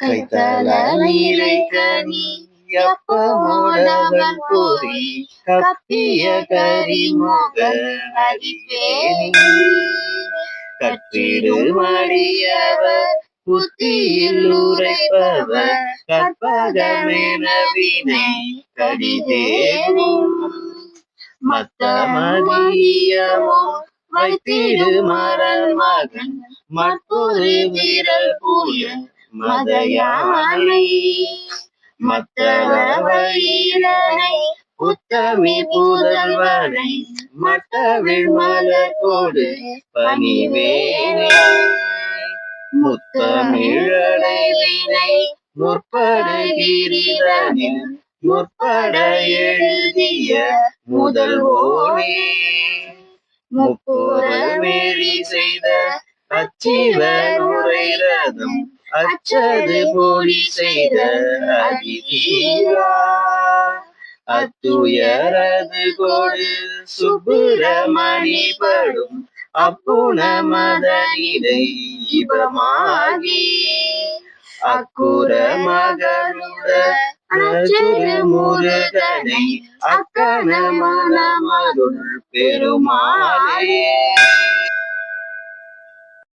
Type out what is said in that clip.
கைத்தல நீரை கனி எப்பமோடவன் கப்பிய கரிமுக நடிப்பேனி கற்றிடும் அடியவர் புத்தியில் உரைப்பவர் கற்பகமென வினை மத்த மதியமோ வைத்திடு மரன் மகன் மற்றொரு வீரல் புய மதயானை மத்தள உத்தமி புதல்வனை மட்டவிழ் மலர்கோடு பணிவேனே. முத்தமிழலை வினை முற்படுகிறதனில் முற்பட எழுதிய முதல்வோனே. முப்புறமேழி செய்த அச்சிவ உரை ரதம் அச்சது போலி செய்த அதிதீரா அத்துயரது கொடு சுப்பிரமணி படும் அப்புன மதனிடை இபமாகி. அக்குற மகளுட முருகனை அக்கன மனமருள் பெருமாளே.